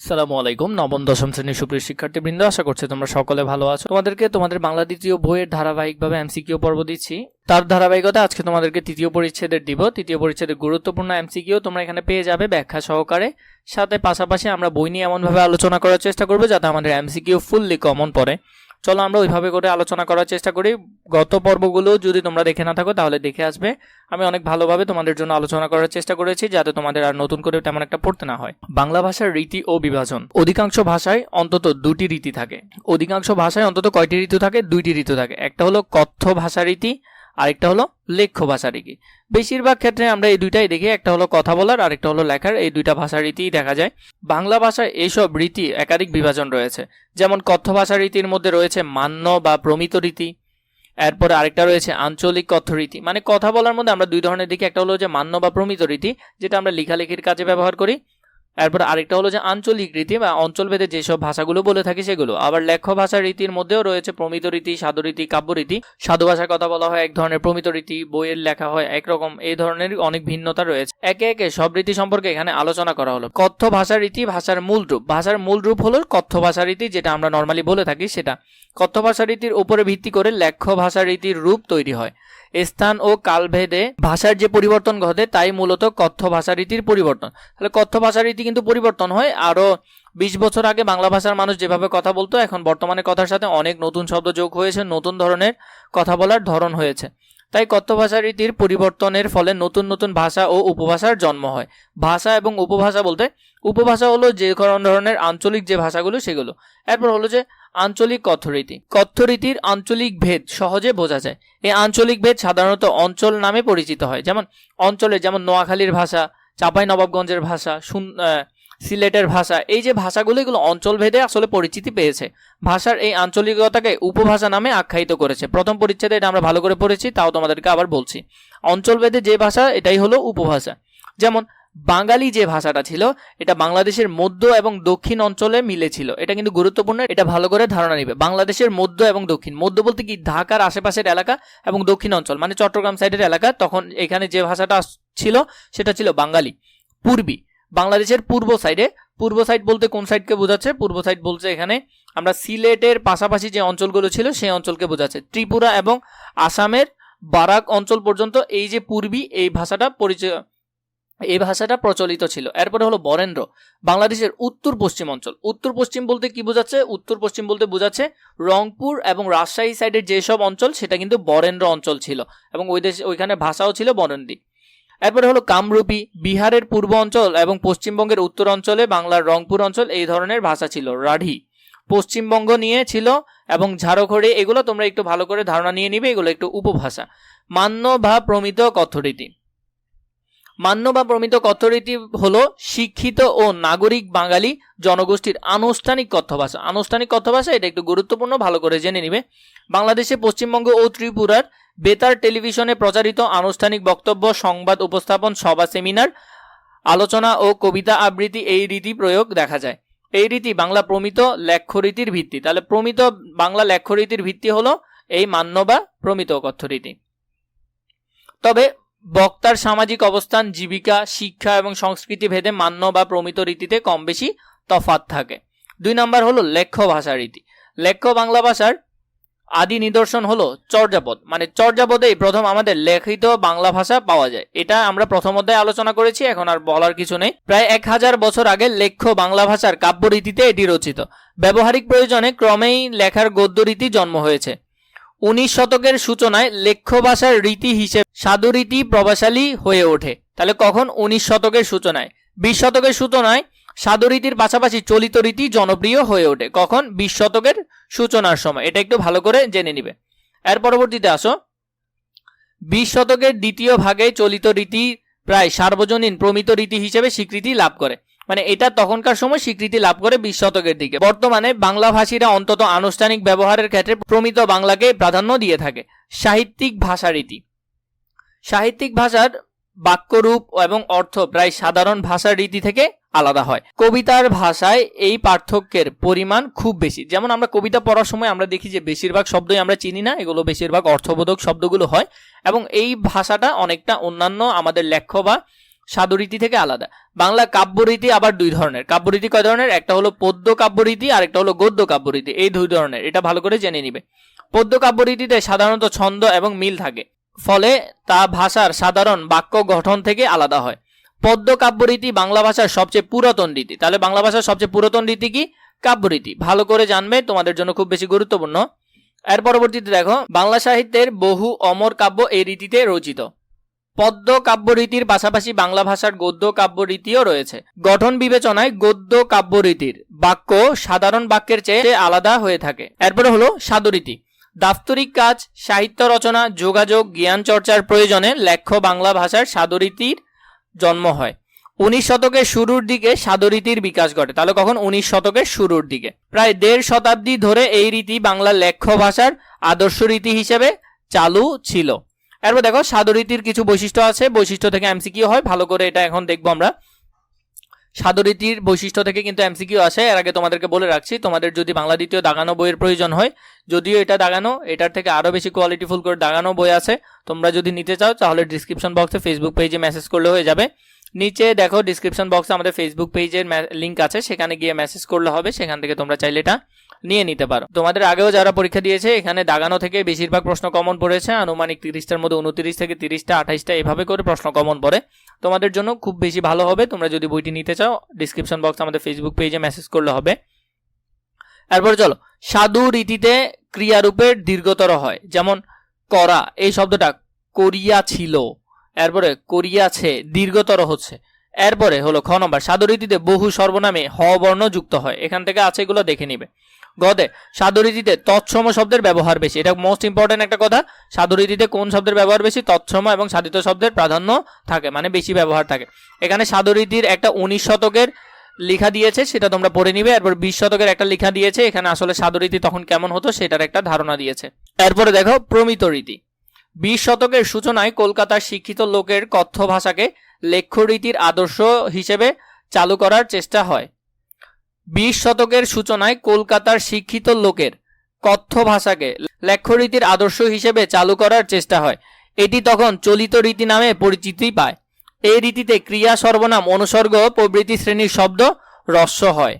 সালামু আলাইকুম, নবম, দশম শ্রেণির সুপ্রিয় শিক্ষার্থীবৃন্দ, আশা করছি তোমরা সকলে ভালো আছো। তোমাদেরকে তোমাদের বাংলা দ্বিতীয় বইয়ের ধারাবাহিকভাবে এমসিকিউ পর্ব দিচ্ছি। তার ধারাবাহিকতা আজকে তোমাদেরকে তৃতীয় পরিচ্ছেদের দিব। তৃতীয় পরিচ্ছেদের গুরুত্বপূর্ণ এমসিকিউ তোমরা এখানে পেয়ে যাবে ব্যাখ্যা সহকারে। সাথে পাশাপাশি আমরা বই নিয়ে এমনভাবে আলোচনা করার চেষ্টা করব যাতে আমাদের এমসিকিউ ফুললি কমন পড়ে। চলো আমরা ওইভাবে করে আলোচনা করার চেষ্টা করি। গত পর্বগুলো যদি তোমরা দেখে না থাকো, তাহলে দেখে আসবে। আমি অনেক ভালোভাবে তোমাদের জন্য আলোচনা করার চেষ্টা করেছি, যাতে তোমাদের আর নতুন করে তেমন একটা পড়তে না হয়। বাংলা ভাষার রীতি ও বিভাজন। অধিকাংশ ভাষায় অন্তত দুটি রীতি থাকে। অধিকাংশ ভাষায় অন্তত কয়টি ঋতু থাকে? দুইটি ঋতু থাকে। একটা হলো কথ্য ভাষা রীতি আরেকটা হলো লেখ্য ভাষা রীতি। বেশিরভাগ ক্ষেত্রে আমরা এই দুইটাই দেখি, একটা হলো কথা বলার, আরেকটা হলো লেখার, এই দুইটা ভাষা রীতিই দেখা যায়। বাংলা ভাষায় এইসব রীতি একাধিক বিভাজন রয়েছে। যেমন কথ্য ভাষা রীতির মধ্যে রয়েছে মান্য বা প্রমিত রীতি, এরপরে আরেকটা রয়েছে আঞ্চলিক কথ্য রীতি। মানে কথা বলার মধ্যে আমরা দুই ধরনের দেখি, একটা হলো যে মান্য বা প্রমিত রীতি, যেটা আমরা লেখালেখির কাজে ব্যবহার করি এরপর আরেকটা হলো যে আঞ্চলিক রীতি বা অঞ্চলভেদে যেসব ভাষাগুলো বলে থাকি সেগুলো। আবার লেখ্য ভাষা রীতির মধ্যেও রয়েছে প্রমিত রীতি, সাধু রীতি, কাব্য রীতি। সাধু ভাষার কথা বলা হয় এক ধরনের প্রমিত রীতি, বইয়ের লেখা হয় একরকম। এই ধরনের অনেক ভিন্নতা রয়েছে। একে একে সব রীতি সম্পর্কে এখানে আলোচনা করা হলো। কথ্য ভাষা রীতি ভাষার মূল রূপ। ভাষার মূল রূপ হলো কথ্য ভাষা রীতি, যেটা আমরা নর্মালি বলে থাকি সেটা। কথ্য ভাষা রীতির উপরে ভিত্তি করে লেখ্য ভাষা রীতির রূপ তৈরি হয়। স্থান ও কালভেদে ভাষার যে পরিবর্তন ঘটে, তাই মূলত কথ্য ভাষা রীতির পরিবর্তন। তাহলে কথ্য ভাষা রীতি কিন্তু পরিবর্তন হয়। আরও বিশ বছর আগে বাংলা ভাষার মানুষ যেভাবে কথা বলতো, এখন বর্তমানে কথার সাথে অনেক নতুন শব্দ যোগ হয়েছে, নতুন ধরনের কথা বলার ধরন হয়েছে। তাই কথ্য ভাষা রীতির পরিবর্তনের ফলে নতুন নতুন ভাষা ও উপভাষার জন্ম হয়। ভাষা এবং উপভাষা বলতে উপভাষা হলো যে কোনো ধরনের আঞ্চলিক যে ভাষাগুলো সেগুলো। এরপর হলো যে আঞ্চলিক কথ্যরীতি। কথ্যরীতির আঞ্চলিক ভেদ সহজে বোঝা যায়। এই আঞ্চলিক ভেদ সাধারণত অঞ্চল নামে পরিচিত হয়। যেমন অঞ্চলে যেমন নোয়াখালীর ভাষা চাপাই নবাবগঞ্জের ভাষা সিলেটের ভাষা, এই যে ভাষাগুলো, এগুলো অঞ্চলভেদে আসলে পরিচিতি পেয়েছে। ভাষার এই আঞ্চলিকতাকে উপভাষা নামে আখ্যায়িত করেছে। প্রথম পরিচ্ছেদে এটা আমরা ভালো করে পড়েছি, তাও তোমাদেরকে আবার বলছি। অঞ্চলভেদে যে ভাষা, এটাই হলো উপভাষা। যেমন বাঙালি যে ভাষাটা ছিল, এটা বাংলাদেশের মধ্য এবং দক্ষিণ অঞ্চলে মিলে ছিল এটা কিন্তু গুরুত্বপূর্ণ, এটা ভালো করে ধারণা নিবে। বাংলাদেশের মধ্য এবং দক্ষিণ, মধ্য বলতে কি? ঢাকার আশেপাশের এলাকা এবং দক্ষিণ অঞ্চল মানে চট্টগ্রাম সাইডের এলাকা, তখন এখানে যে ভাষাটা ছিল, সেটা ছিল বাঙালি। পূর্বী, বাংলাদেশের পূর্ব সাইডে, পূর্ব সাইড বলতে কোন সাইডকে বোঝাচ্ছে? পূর্ব সাইড বলছে এখানে, আমরা সিলেটের পাশাপাশি যে অঞ্চলগুলো ছিল, সেই অঞ্চলকে বোঝাচ্ছে। ত্রিপুরা এবং আসামের বারাক অঞ্চল পর্যন্ত এই যে পূর্বী, এই ভাষাটা পরিচয় এই ভাষাটা প্রচলিত ছিল। এরপরে হলো বরেন্দ্র, বাংলাদেশের উত্তর পশ্চিম অঞ্চল। উত্তর পশ্চিম বলতে কি বোঝাচ্ছে? উত্তর পশ্চিম বলতে বোঝাচ্ছে রংপুর এবং রাজশাহী সাইডের যেসব অঞ্চল, সেটা কিন্তু বরেন্দ্র অঞ্চল ছিল এবং ওই দেশে, ওইখানে ভাষাও ছিল বরেন্দ্রী। এরপরে হলো কামরূপী, বিহারের পূর্ব অঞ্চল এবং পশ্চিমবঙ্গের উত্তর অঞ্চলে বাংলার রংপুর অঞ্চল, এই ধরনের ভাষা ছিল, রাঢ়ী। পশ্চিমবঙ্গ নিয়ে ছিল এবং ঝাড়খড়ি, এগুলো তোমরা একটু ভালো করে ধারণা নিয়ে নিবে, এগুলো একটু উপভাষা। মান্য বা প্রমিত কথ্যরীতি। মান্য বা প্রমিত কথ্যরীতি হলো শিক্ষিত ও নাগরিক বাঙালি জনগোষ্ঠীর আনুষ্ঠানিক কথ্য ভাষা আনুষ্ঠানিক কথ্য ভাষা এটা একটু গুরুত্বপূর্ণ, ভালো করে জেনে নিবে। বাংলাদেশে, পশ্চিমবঙ্গ ও ত্রিপুরার বেতার টেলিভিশনে প্রচারিত আনুষ্ঠানিক বক্তব্য, সংবাদ উপস্থাপন, সভা, সেমিনার, আলোচনা ও কবিতা আবৃত্তি এই রীতি প্রয়োগ দেখা যায়। এই রীতি বাংলা প্রমিত লেখ্যরীতির ভিত্তি। তাহলে প্রমিত বাংলা লেখ্যরীতির ভিত্তি হলো এই মান্য বা প্রমিত কথ্যরীতি। তবে বক্তার সামাজিক অবস্থান, জীবিকা, শিক্ষা এবং সংস্কৃতি ভেদে মান্য বা প্রমিত রীতিতে কম বেশি তফাৎ থাকে। দুই নম্বর হলো লেখ্য ভাষা রীতি। লেখ্য বাংলা ভাষার আদি নিদর্শন হলো চর্যাপদ। মানে চর্যাপদেই প্রথম আমাদের লেখিত বাংলা ভাষা পাওয়া যায়। এটা আমরা প্রথম অধ্যায়ে আলোচনা করেছি, এখন আর বলার কিছু নেই। প্রায় এক হাজার বছর আগে লেখ্য বাংলা ভাষার কাব্য রীতিতে এটি রচিত। ব্যবহারিক প্রয়োজনে ক্রমেই লেখার গদ্য রীতি জন্ম হয়েছে। উনিশ শতকের সূচনায় লেখ্য ভাষার রীতি হিসেবে সাধু রীতি প্রভাবশালী হয়ে ওঠে। তাহলে কখন উনিশ শতকের সূচনায়? বিশ শতকের সূচনায় সাধু রীতির পাশাপাশি চলিত রীতি জনপ্রিয় হয়ে ওঠে। কখন? বিশ শতকের সূচনার সময়। এটা একটু ভালো করে জেনে নিবে। এর পরবর্তীতে আসো। বিশ শতকের দ্বিতীয় ভাগে চলিত রীতি প্রায় সার্বজনীন প্রমিত রীতি হিসেবে স্বীকৃতি লাভ করে। মানে এটা তখনকার সময় স্বীকৃতি লাভ করে বিশ শতকের দিকে। বর্তমানে বাংলা ভাষীরা অন্তত আনুষ্ঠানিক ব্যবহারের ক্ষেত্রে প্রমিত বাংলাকে প্রাধান্য দিয়ে থাকে। সাহিত্যিক ভাষা রীতি। সাহিত্যিক ভাষার বাক্যরূপ এবং অর্থ প্রায় সাধারণ ভাষার রীতি থেকে আলাদা হয়। কবিতার ভাষায় এই পার্থক্যের পরিমাণ খুব বেশি। যেমন আমরা কবিতা পড়ার সময় আমরা দেখি যে বেশিরভাগ শব্দই আমরা চিনি না, এগুলো বেশিরভাগ অর্থবোধক শব্দগুলো হয় এবং এই ভাষাটা অনেকটা অন্যান্য আমাদের লেখ্য বা সাধুরীতি থেকে আলাদা। বাংলা কাব্যরীতি আবার দুই ধরনের। কাব্যরীতি কয় ধরনের? একটা হলো পদ্য কাব্যরীতি আর একটা হলো গদ্য কাব্যরীতি। এই দুই ধরনের। এটা ভালো করে জেনে নিবে। পদ্য কাব্যরীতিতে সাধারণত ছন্দ এবং মিল থাকে। ফলে তা ভাষার সাধারণ বাক্য গঠন থেকে আলাদা হয়। পদ্য কাব্যরীতি বাংলা ভাষার সবচেয়ে পুরাতন রীতি। তাহলে বাংলা ভাষার সবচেয়ে পুরাতন রীতি কি? কাব্যরীতি। ভালো করে জানবে, তোমাদের জন্য খুব বেশি গুরুত্বপূর্ণ। এর পরবর্তীতে দেখো, বাংলা সাহিত্যের বহু অমর কাব্য এই রীতিতে রচিত। পদ্য কাব্যরীতির পাশাপাশি বাংলা ভাষার গদ্য কাব্যরীতিও রয়েছে। গঠন বিবেচনায় গদ্য কাব্যরীতির বাক্য সাধারণ বাক্যের চেয়ে আলাদা হয়ে থাকে। এরপরে হলো সাদরীতি। দাপ্তরিক কাজ, সাহিত্য রচনা, যোগাযোগ, জ্ঞান চর্চার প্রয়োজনে লেখ্য বাংলা ভাষার সাদরীতির জন্ম হয়। উনিশ শতকের শুরুর দিকে সাদরীতির বিকাশ ঘটে। তাহলে কখন? উনিশ শতকের শুরুর দিকে। প্রায় দেড় শতাব্দী ধরে এই রীতি বাংলা লেখ্য ভাষার আদর্শ রীতি হিসেবে চালু ছিল। এরপর দেখো সাদরীতির কিছু বৈশিষ্ট্য আছে। বৈশিষ্ট্য থেকে এমসিকিউ হয়। ভালো করে এটা এখন দেখব আমরা। সাদরীতির বৈশিষ্ট্য থেকে কিন্তু এমসিকিউ আসে। এর আগে তোমাদেরকে বলে রাখছি, তোমাদের যদি বাংলা দ্বিতীয় দাগানো বইয়ের প্রয়োজন হয়, যদিও এটা দাগানো, এটার থেকে আরও বেশি কোয়ালিটিফুল করে দাগানো বই আছে। তোমরা যদি নিতে চাও, তাহলে ডিসক্রিপশন বক্সে ফেসবুক পেজে মেসেজ করলে হয়ে যাবে। নিচে দেখো ডিসক্রিপশন বক্সে আমাদের ফেসবুক পেজের লিঙ্ক আছে। সেখানে গিয়ে মেসেজ করলে হবে। সেখান থেকে তোমরা চাইলে এটা নিয়ে নিতে পারো। তোমাদের আগেও যারা পরীক্ষা দিয়েছে, এখানে দাগানো থেকে বেশিরভাগ প্রশ্ন কমন পড়েছে। আনুমানিক তিরিশটার মধ্যে উনত্রিশ থেকে তিরিশটা, আঠাইশটা এভাবে করে প্রশ্ন কমন পড়ে। তোমাদের জন্য খুব বেশি ভালো হবে। তোমরা যদি বইটি নিতে চাও ডিসক্রিপশন বক্স আমাদের ফেসবুক পেজে মেসেজ করলে হবে। এরপর চলো, সাধু রীতিতে ক্রিয়ারূপের দীর্ঘতর হয়। যেমন, করা, এই শব্দটা করিয়া ছিল এরপরে, করিয়াছে, দীর্ঘতর হচ্ছে। এরপরে হলো খ নম্বর, সাধুরীতিতে বহু সর্বনামে হ বর্ণ যুক্ত হয়। এখান থেকে আছে এগুলো দেখে নিবে। গদে সাদরীতিতে তৎসম শব্দের ব্যবহার বেশি। এটা মোস্ট ইম্পর্টেন্ট একটা কথা। সাধুরীতিতে কোন শব্দের ব্যবহার বেশি? তৎসম এবং সাধিত শব্দের প্রাধান্য থাকে মানে বেশি ব্যবহার থাকে। এখানে সাদরীতির একটা উনিশ শতকের লেখা দিয়েছে, সেটা তোমরা পড়ে নিবে। এরপর বিশ শতকের একটা লেখা দিয়েছে, এখানে আসলে সাদরীতি তখন কেমন হতো সেটার একটা ধারণা দিয়েছে। এরপরে দেখো প্রমিত রীতি। বিশ শতকের সূচনায় কলকাতার শিক্ষিত লোকের কথ্য ভাষাকে লেখ্যরীতির আদর্শ হিসেবে চালু করার চেষ্টা হয়। বিশ শতকের সূচনায় কলকাতার শিক্ষিত লোকের কথ্য ভাষাকে লেখ্যরীতির আদর্শ হিসেবে চালু করার চেষ্টা হয়। এটি তখন চলিত রীতি নামে পরিচিতি পায়। এই রীতিতে ক্রিয়া সর্বনাম, অনুসর্গ প্রভৃতি শ্রেণির শব্দ রস্য হয়।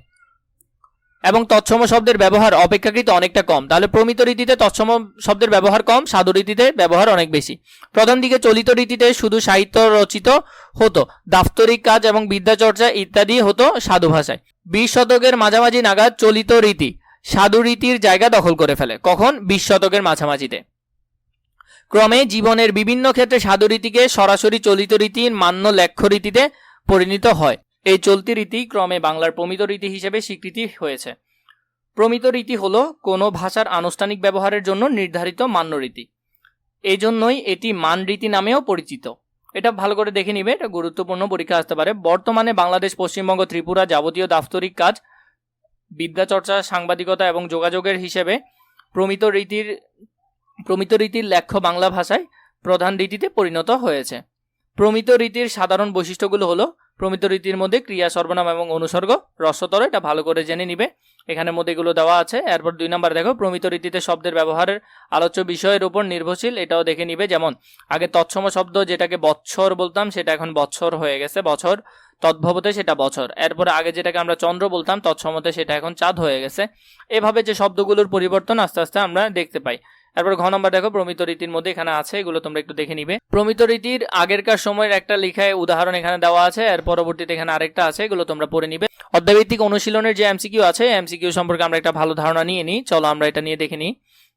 এবং তৎসম শব্দের ব্যবহার অপেক্ষাকৃত অনেকটা কম। তাহলে প্রমিত রীতিতে তৎসম শব্দের ব্যবহার কম, সাধু রীতিতে ব্যবহার অনেক বেশি। প্রথম দিকে চলিত রীতিতে শুধু সাহিত্য রচিত হতো, দাপ্তরিক কাজ এবং বিদ্যাচর্চা ইত্যাদি হতো সাধু ভাষায়। বিশ শতকের মাঝামাঝি নাগাদ চলিত রীতি সাধু রীতির জায়গা দখল করে ফেলে, কখন? বিশ শতকের মাঝামাঝিতে। ক্রমে জীবনের বিভিন্ন ক্ষেত্রে সাধু রীতিকে সরাসরি চলিত রীতির মান্য লেখ্য রীতিতে পরিণত হয়। এই চলতি রীতি ক্রমে বাংলার প্রমিত রীতি হিসেবে স্বীকৃতি হয়েছে। প্রমিত রীতি হল কোনো ভাষার আনুষ্ঠানিক ব্যবহারের জন্য নির্ধারিত মান্য রীতি। এই জন্যই এটি মান রীতি নামেও পরিচিত। এটা ভালো করে দেখে নিবে, এটা গুরুত্বপূর্ণ পরীক্ষা আসতে পারে। বর্তমানে বাংলাদেশ, পশ্চিমবঙ্গ, ত্রিপুরা যাবতীয় দাপ্তরিক কাজ, বিদ্যাচর্চা, সাংবাদিকতা এবং যোগাযোগের হিসেবে প্রমিত রীতির প্রমিত রীতির লেখ্য বাংলা ভাষায় প্রধান রীতিতে পরিণত হয়েছে। প্রমিত রীতির সাধারণ বৈশিষ্ট্যগুলো হলো প্রমিত রীতির মধ্যে ক্রিয়া, সর্বনাম এবং অনুসর্গ রসতর, এটা ভালো করে জেনে নিবে। এখানের মধ্যে এগুলো দেওয়া আছে। এরপর দুই নম্বর দেখো, প্রমিত রীতিতে শব্দের ব্যবহারের আলোচ্য বিষয়ের উপর নির্ভরশীল, এটাও দেখে নিবে। যেমন, আগে তৎসম শব্দ যেটাকে বৎসর বলতাম, সেটা এখন বৎসর হয়ে গেছে। বছর, তদ্ভবতে সেটা বছর। এরপরে আগে যেটাকে আমরা চন্দ্র বলতাম, তৎসমতে সেটা এখন চাঁদ হয়ে গেছে। এভাবে যে শব্দগুলোর পরিবর্তন আস্তে আস্তে আমরা দেখতে পাই। তারপর ঘ নম্বর দেখো, প্রমিত রীতির মধ্যে এখানে আছে, এগুলো তোমরা একটু দেখে নিবে। প্রমিত রীতির আগেরকার সময়ের একটা লেখায় উদাহরণ এখানে দেওয়া আছে আর পরবর্তীতে এখানে আরেকটা আছে, এগুলো তোমরা পড়ে নিবে। অধ্যায়ভিত্তিক অনুশীলনের যে এমসিকিউ আছে এমসিকিউ সম্পর্কে আমরা একটা ভালো ধারণা নিয়ে নিই। চলো আমরা এটা নিয়ে দেখে নিই।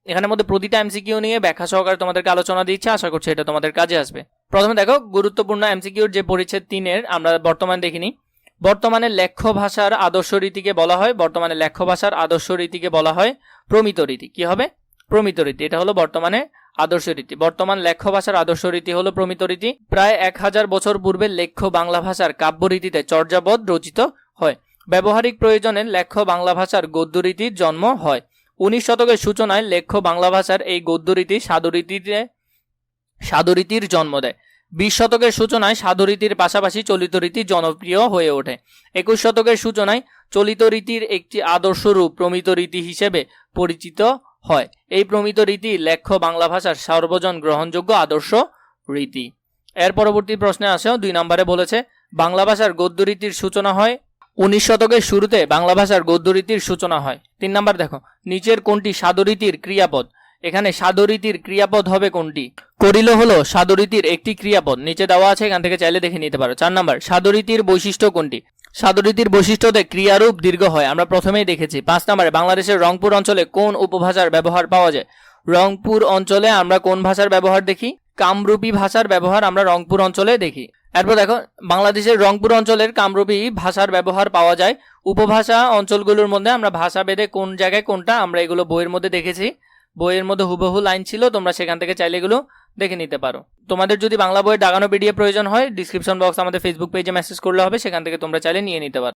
এখানের মধ্যে প্রতিটা এমসিকিউ নিয়ে ব্যাখ্যা সহকারে তোমাদেরকে আলোচনা দিচ্ছে, আশা করছি এটা তোমাদের কাজে আসবে। প্রথমে দেখো, গুরুত্বপূর্ণ এমসিকিউর যে পরিচ্ছেদ তিনের, আমরা বর্তমান দেখিনি বর্তমানে লেখ্য ভাষার আদর্শ রীতিকে বলা হয়, বর্তমানে লেখ্য ভাষার আদর্শ রীতিকে বলা হয় প্রমিত রীতি। কি হবে? প্রমিত রীতি, এটা হলো বর্তমানে আদর্শ রীতি। বর্তমান লেখ্য ভাষার আদর্শ রীতি হলো প্রমিত রীতি। প্রায় এক হাজার বছর পূর্বে লেখ্য বাংলা ভাষার কাব্য রীতিতে চর্যাবধ রচিত হয়। ব্যবহারিক প্রয়োজনে লেখ্য বাংলা ভাষার গদ্য রীতির জন্ম হয়। উনিশ শতকের সূচনায় লেখ্য বাংলা ভাষার এই গদ্য রীতি সাধুরীতিতে সাধুরীতির জন্ম দেয়। বিশ শতকের সূচনায় সাধুরীতির পাশাপাশি চলিত রীতি জনপ্রিয় হয়ে ওঠে। একুশ শতকের সূচনায় চলিত রীতির একটি আদর্শ রূপ প্রমিত রীতি হিসেবে পরিচিত হয়। এই প্রমিত রীতি লেখ্য বাংলা ভাষার সর্বজন গ্রহণযোগ্য আদর্শ রীতি। এর পরবর্তী প্রশ্নে আসেও দুই নম্বরে বলেছে, বাংলা ভাষার গদ্যরীতির সূচনা হয় উনিশ শতকের শুরুতে বাংলা ভাষার গদ্যরীতির সূচনা হয়। তিন নম্বর দেখো, নিচের কোনটি সাদরীতির ক্রিয়াপদ? এখানে সাদরীতির ক্রিয়াপদ হবে কোনটি? করিল হলো সাদরীতির একটি ক্রিয়াপদ। নিচে দেওয়া আছে, এখান থেকে চাইলে দেখে নিতে পারো। চার নম্বর সাদরীতির বৈশিষ্ট্য কোনটি? সাদরীতির বৈশিষ্ট্যতে ক্রিয়ারূপ দীর্ঘ হয়। আমরা প্রথমেই দেখেছি, পাঁচ নম্বরে, বাংলাদেশের রংপুর অঞ্চলে কোন উপভাষার ব্যবহার পাওয়া যায়? রংপুর অঞ্চলে আমরা কোন ভাষার ব্যবহার দেখি? কামরূপী ভাষার ব্যবহার আমরা রংপুর অঞ্চলে দেখি। এরপর দেখো, বাংলাদেশের রংপুর অঞ্চলের কামরূপী ভাষার ব্যবহার পাওয়া যায়। উপভাষা অঞ্চলগুলোর মধ্যে আমরা ভাষা ভেদে কোন জায়গায় কোনটা আমরা এগুলো বইয়ের মধ্যে দেখেছি। বইয়ের মধ্যে হুবহু লাইন ছিল, তোমরা সেখান থেকে চাইলে এগুলো দেখে নিতে পারো। তোমাদের যদি বাংলা বইয়ের দাগানো পিডিএফ প্রয়োজন হয় ডিসক্রিপশন বক্স আমাদের ফেসবুক পেজে মেসেজ করলে হবে, সেখান থেকে তোমরা চাইলে নিয়ে নিতে পারো।